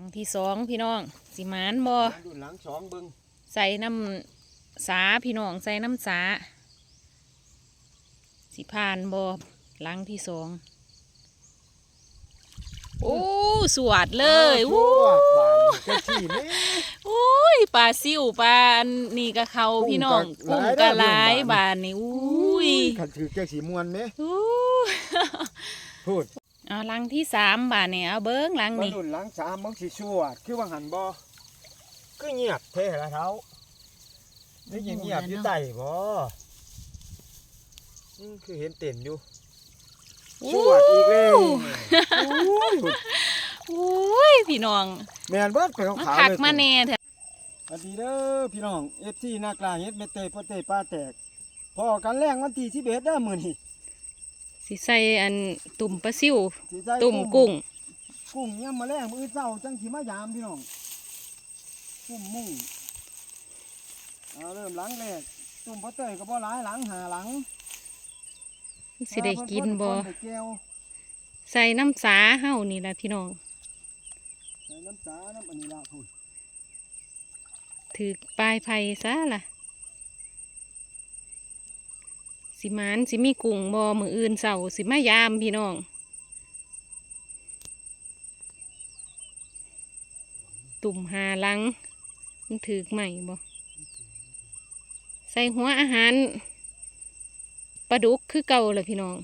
ลังที่สองพี่น้องสิหมานบ่ดูหลังสองเบิ้งใส่น้ำสาพี่น้องใส่น้ำสา สิผ่านบ่หลังที่สองโอ้สวดเลยวู้วู้บานเจ้าที่นี่โอ้ยปลาซิวปลาอันนี่กะเขากุ้งพี่น้องก็กุ้งหลายกะเด้อหลายพี่น้องบานนี่อุ้ยขันถือแก้สีมวนไหมอู้พูด เอาหลังที่สามบานนี่เอาเบิ้งหลังมานี่ดุนหลังสามมังสีชั่วคือว่าหันบ่คือเงียบเท่ละเท้าได้ยินเงียบอยู่ใต้บ่อืมคือเห็นเต้นอยู่ชวดอีกแล้วโอ้ยโอ้ยพี่น้องแม่นเบิดไปมาขาวคัๆกเลยมาแน่เถอะสวัสดีเด้อพี่น้อง FC นากลาเฮ็ดเมเตยโปเตยป้าแตกพอกันแรงวันที่11เด้อมื้อนี้ สิใส่อันตุ่มปลาซิวสิใส่ตุ่มกุ้ง กุ้งยามมาแรงมื้อเช้าจังสิมายามพี่น้องกุ้งมุ่งเอาเริ่มหลังแรกตุ่มโปเตยก็บ่หลายหลังหาหลังสิได้กินบ่เอาเพิ่นๆไปแก้วใส่น้ำสาเฮานี่ล่ะพี่น้อง ใส่น้ำตาน้ำอันนี้ละพุ่นถือปลายไผ่ซะล่ะ สิหมานสิมีกุ้งบ่มืออื่นเสาร์สิมายามพี่น้อง ตุ่มหาหลัง มันถือใหม่บ่ใส่หัวอาหารปลาดุกคือเก่าเลยพี่น้อง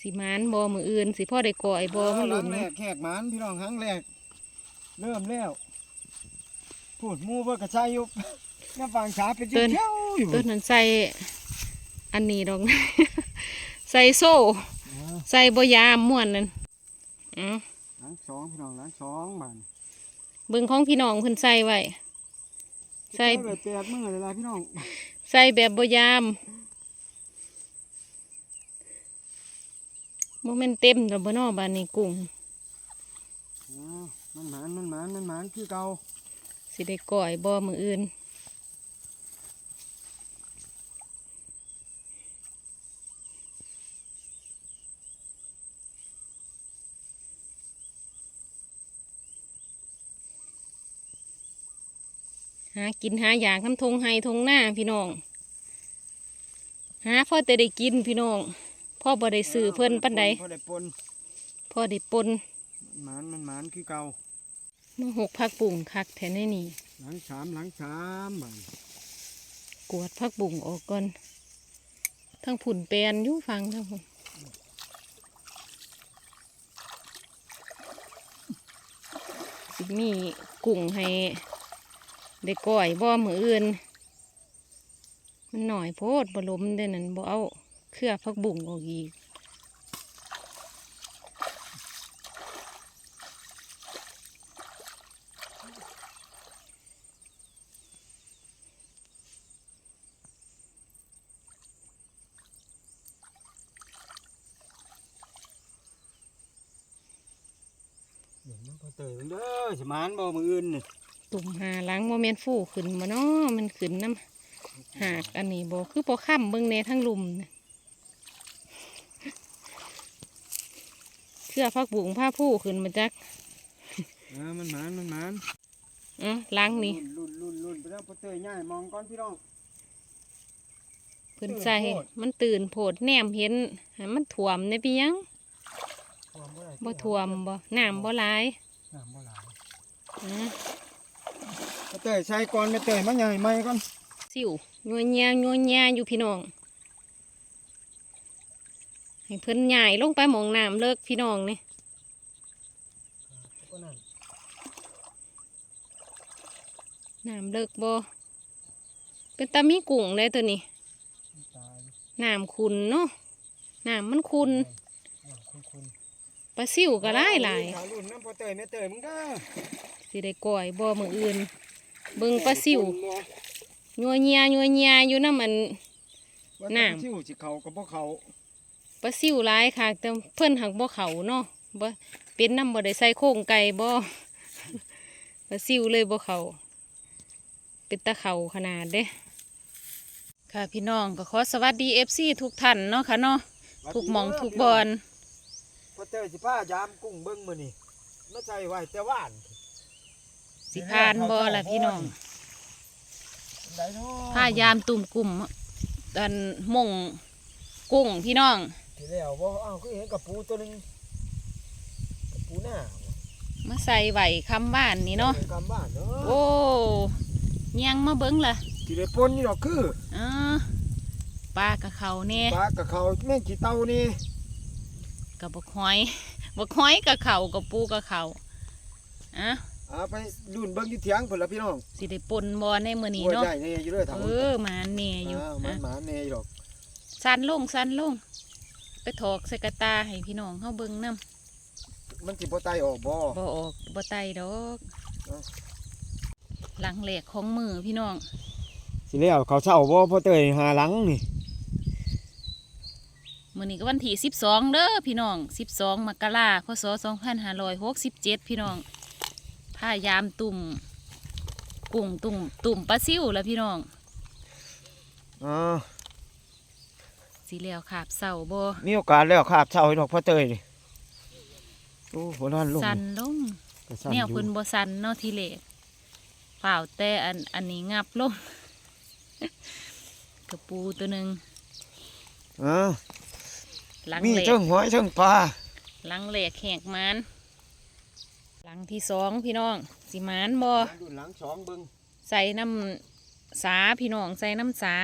สิหมานบ่มืออื่น สิพ่อได้ก่อยบ่มันหหลัลุงนแรกแขกหมานพี่น้องครั้งแรก เริ่มแล้วพูดหมู่เบิ่งกระชายอยู่ น้ำฟังช้าเป็นเจ้าเจ้าอยู่ต้นนั้นใส่อันนี้ดอกใส่โซ่อ่าใส่บยามม่วนนั่นอือหลังสองพี่น้องหลังสองมันเบิ่งของพี่น้องเพิ่นใส่ไว้ใส่แบบแปดมือเลยล่ะพี่น้อง ใส่แบบบยามโมเมนเต็มดอกบ่เนอบานนี้กุ้งอ่ามันหมานมันหมานมันหมานคือเก่าสิได้ก่อยบ่มืออื่น หากินหาอยากน้ำทงไห้ทงหน้าพี่น้อง หาพ่อแต่ได้กินพี่น้องพ่อบ่ได้ซื้อเพิ่นปันใดพอได้ปนพ่อได้ปนมันหมานมันหมานคือเก่ามาหกพักบุ่งคักแทนได้นี่หลังสามหลังสามมันกวดพักบุ่งออกก่อนทั้งผุ่นแปลนอยู่ฟังทั้งผุ่นสิมีกุ้งให้ ได้ก่อยบ่มืออื่น มันหน่อยโพดบ่ล้มเด้นั่นบ่เอาเครือพักบุ่งออกอีกเดี๋ยวมันพอเตยเด้อสมานบ่มืออื่นนี่ ตุ่มหาหล้างโมเมนฟูขึ้นมาเนาะมันขึ้นน้ำหากอันนี้บ่คือพอค่ำเบิ่งแหน่ทั้งลุมน่ะเครือพักบุ่งผ้าผู้ขึ้นมาจักอ่ามันหมานมันหมานอ๋อล้างนี่รุ่นรุ่นรุ่นไปแล้วพอเตยง่ายมองก่อนพี่น้องเพิ่นใส่มันตื่นโผดแนมเห็นให้มันถ่วมในปียังบ่ถ่วมบ่น้ำบ่หลายน้ำบ่หลาย อ๋อพอเตยใส่ก่อนไม่เตยมันใหญ่ไหมก่อนสิวนัวเนียนัวเนียอยู่พี่น้องให้เพิ่นใหญ่ลงไปหมองน้ำเลิกพี่น้องนี่ก็นั่นน้ำเลิกบ่เป็นตามีกุ้งเลยตัวนี้ตายน้ำขุนเนาะน้ำมันขุนคุณคุณปลาซิวก็หลายหลายขรุ่นน้ำพอเตยไม่เตยมึงเด้อสิได้ก่อยบ่มืออื่น เบิ่งปลาซิวยัวเนียยัวเนียอยู่น้ำมัน น้ำน้ำซิวสิเขากับพวกเขาปลาซิวหลายค่ะแต่เพิ่นหักบ่เขาเนาะบ่เป็นน้ำบ่ได้ใส่โครงไก่บ่ ปลาซิวเลยบ่เขาเป็นตะเขาขนาดเด้ค่ะพี่น้องก็ขอสวัสดี FC ทุกท่านเนาะค่ะเนาะทุกหมองทุกบอนพอเตยสิผ้ายามกุ้งเบิ้งมือนี่มาใส่ไว้แต่ว่าน สิพานบ่ล่ะพี่น้องไหนเนาะพายามตุ่มกลุ่มอันหม่งกุ้งพี่น้องที่แล้วบ่อ้าวคือเห็นกระปูตัวหนึงกระปูหน้ามาใส่ไหวคำบ้านนี่เนาะกำบ้านเนาะโอ้ยังมาเบิ้งล่ะที่ได้ปนนี่ดอกคืออ่าปลากระเขาแน่ปลากับเขาแม่งกี่เต้านี่กับบกหอยบกหอยกระเขากับปูกระเขาอะเอาไปดุนเบิ่งอยู่เถียงพุ่นละพี่น้องสิได้ปนบอในมือนี้โอ้ยเนาะได้แน่อยู่เด้อทำเออหมาแน่อยู่อ่ามันอะหมาแน่อยู่ดอกสันลงสันลง ไปถอกใส่กระตาให้พี่น้องเฮาเบิ่งนํมันสิบ่ตายออกบ่บ่ออกบ่ไตดอกเอ้าหลังแหลกของมือพี่น้อง สิแล้วเขาเช่าบ่พอเตยหาหลังนี่มื้อนี้ก็วันที่12เด้อพี่น้อง12มกราคมพศ2567พี่น้อง พายามตุ่มกุ้งตุ่มตุ่มปลาซิวแล้วพี่น้องอ่าสิแล้วขาบเสาบ่มีโอกาสแล้วครับเช่าให้ดอกพอเตยนี่โอ้บ่นอนลงสันลงก็สั่แนวอยู่เพิ่นบ่สันเนาะทีเลกเปล่าแต่อันอันนี้งับลงกระปูตัวหนึ่งอ่าหลังมีเหลกเทิงหอยเทิงปลาหลังเหลกแหกมันหลั งที่สองพี่น้องสิมานบ่ดุนหลังสองเบิ่งใส่น้ำสาพี่น้องใส่น้ำสา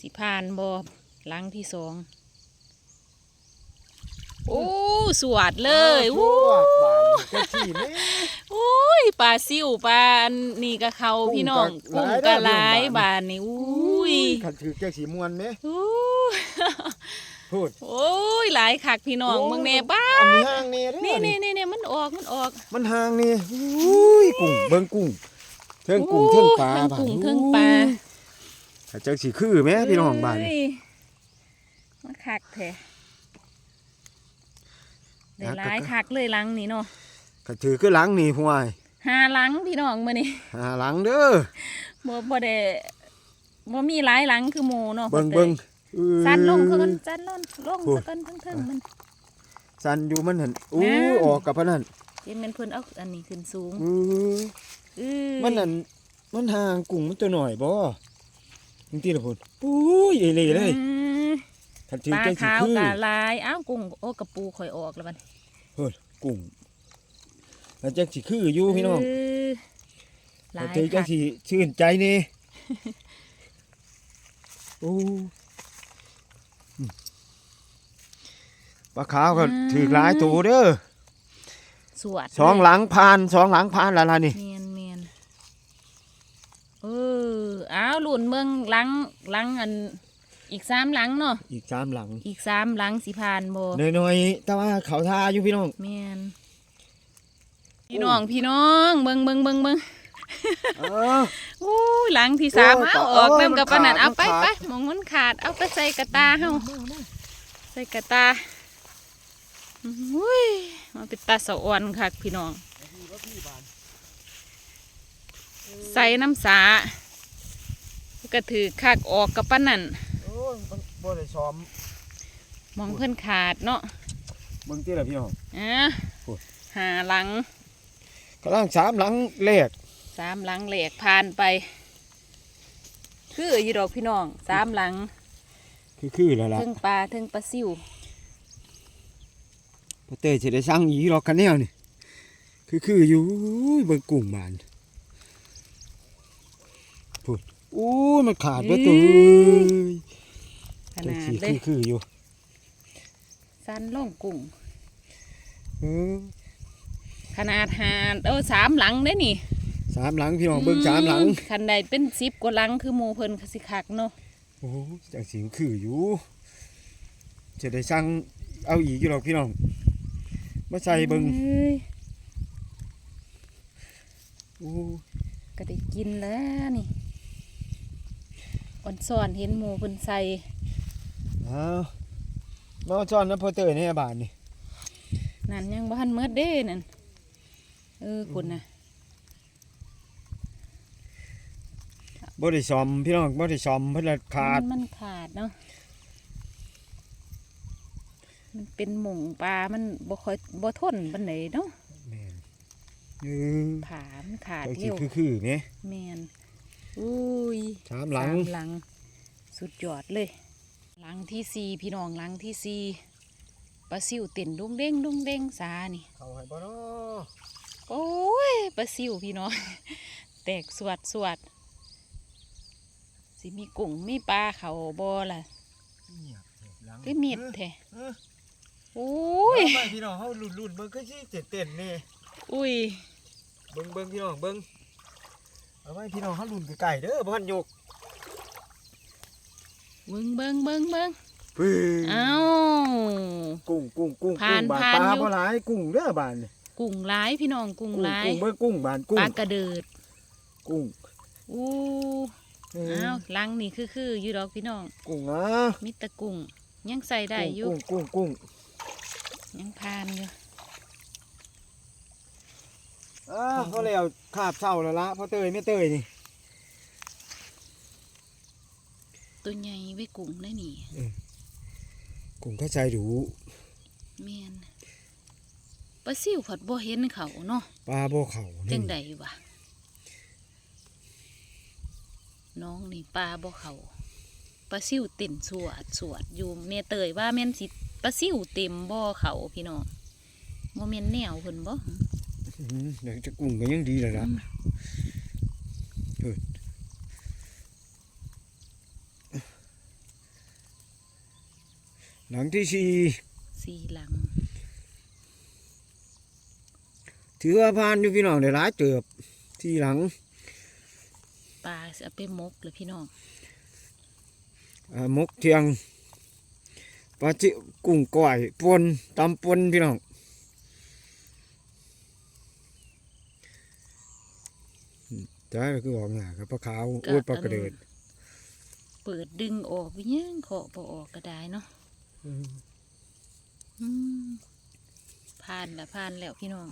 สิผ่านบ่หลังที่สองโอ้สวดเลยโอ้อู้บานนี่ก็ที่นี่โอ้ยปลาซิวปลาอันนี่ก็เขากุ้งพี่น้องก็กุ้งหลายก็เด้อหลายพี่น้องบานนี่อุ้ยคันถือแก้สีมวนไหมอู้ พูดโอ้ยหลายคักพี่น้องโอ้มึงแน่บ้าอันนี้ห่างนี่เด้อนี่นี่นี่นี่มันออกมันออก มันห่างนี่อุ้ยกุ้งเบิ่งกุ้งเทิงกุ้งเทิงปลาทั้งบาดกุ้งนี้ทั้งปลาถ้าจังสิคือแม่พี่น้องบ้านนี่เอ้ยมันคักแท้ได้หลายคักเลยหลังนี่เนาะก็ถือคือหลังนี่ห่วยหาหลังพี่น้องมื้อนี้หาหลังเด้อบ่บ่ได้บ่มีหลายหลังคือหมู่เนาะเบิ่งเบิ่งเอ้ย สั่นลงคือกันสั่นลงลงโอ้ยซะกันเพิ่งๆมันสั่นอยู่มันหั่นอู้น้าออกกับพะนั่นเดี๋ยวแม่นเพิ่นเอาอันนี้ขึ้นสูงอื้ออื้อมันนั่นมันห่างกุ้งมันตัวหน่อยบ่จังซี่ล่ะพุ่นปุ้ยเอเล่เลยอืมคันถือปลาจังสิขาวคือกะลายอ้าวกุ้งโอ้กระปูข่อยออกแล้วบัดกุ้งแล้วจังสิคืออยู่พี่น้องเหลาคันยถือจัคังกสิชื่นใจนี่โอ้อื ปลาขาวก็ถือหลายตัวเด้อสวดสองหลังพานสองหลังพานแล้วล่ะนี่เมียนเมียนเอออ้าวหลุนเมืองหลังหลังอัน อีกสามหลังเนาะอีกสามหลังอีกสามหลังสิผ่านโบน้อยๆแต่ว่าเขาทาอยู่พี่น้องเมียนพี่น้องพี่น้องเบิ่งเบิ่งเบิ่งเบิ่งเอออู้ยหลังที่สามโอ้ยเอาแต่ออกเออเติมกับปานนันมันเอาไปขาดไปหมองมันขาดเอาไปใส่กระตาเฮาใส่กระตา อุ้ยมาเป็นตาสะอ่อนค่ะพี่น้อง ใส่น้ำสาก็ถือคักออกกับปานนั่นโอ้ยมันบ่ได้ซ้อมมองเพิ่นขาดเนาะเบิ่งติล่ะพี่น้องอะโอ้ยหาหลังกำลังสามหลังแรกสามหลังแหลกผ่านไป คืออยู่ดอกพี่น้องสามหลัง คือคือแล้วล่ะเทิงปลาเทิงปลาซิวพอ เต้สิได้สั่งอีหรอกกันแนวนี่คือคืออยู่อุ้ยเบิ่งกุ้งบานพูดอู้ยมันขาดเบ่ตัวเอ้ยขจังนาดสิเลคืยอคืออยู่สันล่องกุ้งเออขนาดหาเออสามหลังได้อนี่สามหลังพี่น้องเบิ่งสามหลังอืคันใดเป็นสิบกว่าหลังคือหมูเพิ่นก็สิคักเนาะโอ้ยจังสิคืออยู่จะได้สั่งเอาอีกอยู่หรอกพี่น้อง มาใส่เบิ่งอ้ยโอ้ยก็ได้กินแล้วนี่อ่อนซ่อนเห็นหมูเพิ่นใส่อ้าวมาจอนน้ำพอเตอร์เนี่ยบานนี่นั่นยังบ่ทันเมิดเด้นั่นเออคุณน่ะบ่ได้ซ่อมพี่น้องบ่ได้ซ่อมเพิ่นละขาดมันมันขาดเนาะ มันเป็นหม่งปลา มันบ่ค่อยบ่ทนปานใดเนาะแม่นหนึ่งผามันขาดไปสิเร็วคือคือๆแหมแม่นอุ้ยสามหลัง สามหลัง สุดยอดเลย หลังที่สี่พี่น้องหลังที่สี่ปลาซิวเต้นดุ้งเด้งดุ้งเด้งสานี่ เขาให้บ่เนาะโอ้ยปลาซิวพี่น้อง แตกสวดสวดสิมีกุ้งมีปลาเขาบ่ล่ะเงียบเถอะหลังก็มีดแท้เออ โอ้เออยไปพี่น้องเฮาลุ่นๆเบิ่งคือสิเต้นๆนี่อุ้ยเบิ่งเบิ่งพี่น้องเบิ่งเอาไว้พี่น้องเฮาลุ่นไกลๆเด้อบ่ทันยกเบิ่งเบิ่งเบิ่งเบิ่งปึ้งเอ้ากุ้งกุ้งกุ้งผ่านกุ้งบานผ่านปลาอยู่บ่หลายกุ้งเด้อบานนี่กุ้งหลายพี่น้องกุ้งกุ้งหลายกุ้งเบิ่งกุ้งบานกุ้ปงลากระเดิด กุ้งอู้เอออ้าวหลังนี่คือคืออยู่ดอกพี่น้อง กุ้งนะมิตรกุ้งยังใส่ได้อยู่กุ้งกุ้งกุ้ง ยังพานอยู่อ่าพอแล้วคาบเช้าแล้วละพอเตยไม่เตยนี่ตัวใหญ่ไว้กุ้งได้นี่กุ้งเข้าใจดูแม่นปลาซิวผัดบ่เห็นเขาเนาะปลาบ่เขาจันี่งใดวะน้องนี่ปลาบ่เขาป ลาซิวเต็มสวดสวดอยู่แม่เตยว่าแม่นสิปลาซิวเต็มบ่เขาพี่น้องบ่แม่นแนวเพิ่นบ่อืมเดี๋ยวจะกุ้งก็ยังดีเลยละเออหลังที่สี่สี่หลัง ถือว่าผ่านอยู่พี่น้องได้หลายเติบที่หลังปลาสิเอาไปมกเลยพี่น้องอ่า มกเทียงปลาจิกุ้งก้อยปนตำปนพี่น้องอืมจ้าก็คือออกหน้ากับปลาขาวโอ้ยปลากระเดิดเปิดดึงออกไปยังเคาะบ่ออกก็ได้เนาะอืมอืมผ่านแล้วผ่านแล้วพี่น้อง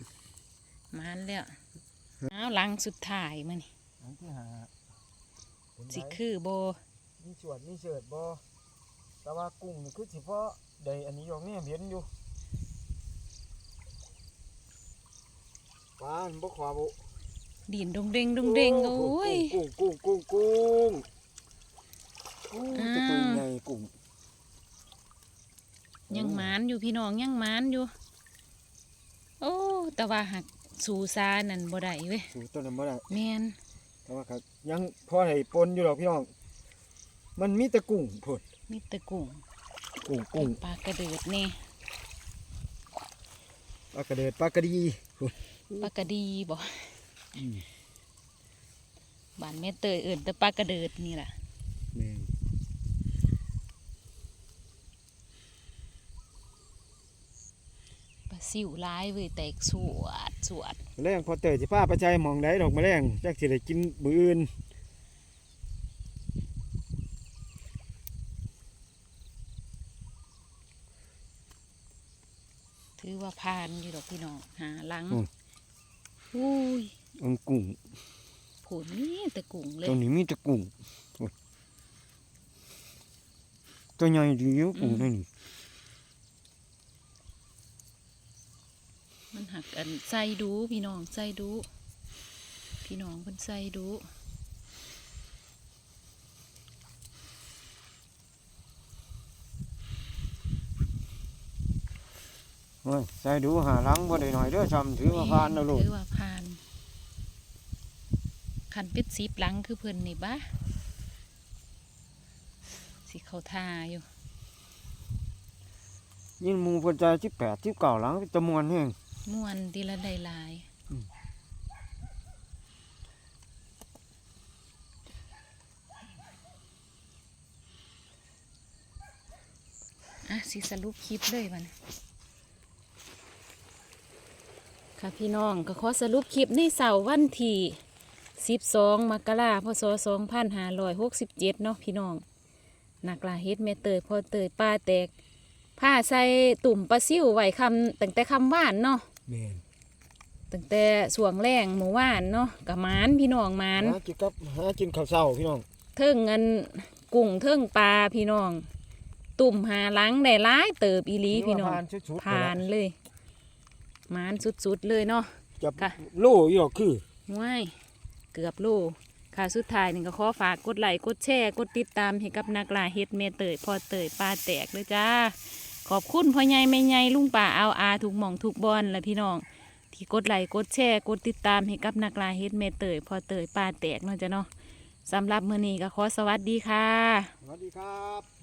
มานแล้วอ้าวหลังสุดท้ายมานี่หลังที่หาเป็นสิไรคือโบ มีสวดมีเฉิดบ่แต่ว่ากุ้งนี่คือเฉพาะใดอันนี้ยองเนี่ยเห็นอยู่ปลามันบ่ขวาบ่ดินดงเด้งดงเด้งโอ้ยกุ้งกุ้งกุ้งกุ้งกุ้งอ่าจะตัวใหญ่กุ้งยังหมานอยู่พี่น้องยังหมานอยู่ โอ้แต่ว่าหักสูซานั่นบ่ได้เว้ยสูต้นนั้นบ่ได้แม่นแต่ว่าก็ยังพอให้ปนอยู่หรอกพี่น้อง มันมีแต่กุ้งพุ่นมีแต่กุ้งกุ้งกุ้งปลากระเดิดแน่ปลากระเดิดปลากระดีพุ่นปลากระดีบ่อืมบ้านแม่เตยเอิ่นแต่ปลากระเดิดนี่ล่ะแม่นปลาซิวร้ายเว้ยแตกสวดสวดแรงพอเตยสิพาไปใจหมองใดดอกแมลงจักสิได้กินมื้ออื่น ถือว่าผ่านอยู่ดอกพี่น้องหาหลังอุ้ยอังกุ้งผลนี่แต่กุ้งเลยตัวนี้มีแต่กุ้งโอ้ยตัวใหญ่ดีอยู่กุ้งอืมตัวนี้มันหักอันใส่ดูพี่น้องใส่ดู พี่น้องเพิ่นใส่ดู โอ้ยใส่ดูหาหลังบ่ได้หน่อยเด้อซ้ำถือว่าผ่านแล้วลูกถือว่าผ่านคันเป็ดสีบหลังคือเพิ่นนี่บ้าสิเขาทาอยู่ยินหมู่เพิ่นใจ18 19หลังจำนวนแฮงม่วนทีละได้หลายอืมอะสิสรุปคลิปเลยมัน ค่ะพี่น้องก็ขอสรุปคลิปในเสาร์วันที่12มกราพศ2567เนาะพี่น้องนักลาเฮ็ดแม่เตยพอเตยป้าแตกผ้าใส่ตุ่มปลาซิวไว้คำตั้งแต่คำว่านเนาะแม่นตั้งแต่สวงแรงหมู่ว่านเนาะกับหมานพี่น้องหมานหากินกับหากินข้าวเช้าพี่น้องเทิงเงินกุ้งเทิงปลาพี่น้องตตุ่มหาหลังได้หลายเติบอีหลีพี่น้องผ่านชุดๆผ่านเลยห มานสุดๆเลยเนาะจะค่ะ โลอยู่หรอกคือว้ายเกือบโลค่ะสุดท้ายนี่ก็ขอฝากกดไลค์กดแชร์กดติดตามให้กับนักล่าเฮ็ดเมเตยพอเตยปลาแตกเลยจ้า ขอบคุณพ่อใหญ่แม่ใหญ่ลุงป่าเอาอาถูกหม่องถูกบอลและพี่น้อง ที่กดไลค์กดแชร์กดติดตามให้กับนักล่าเฮ็ดเมเตยพอเตยปลาแตกเนาะจ้ะเนาะสำหรับมื้อนี้ก็ขอสวัสดีค่ะ สวัสดีครับ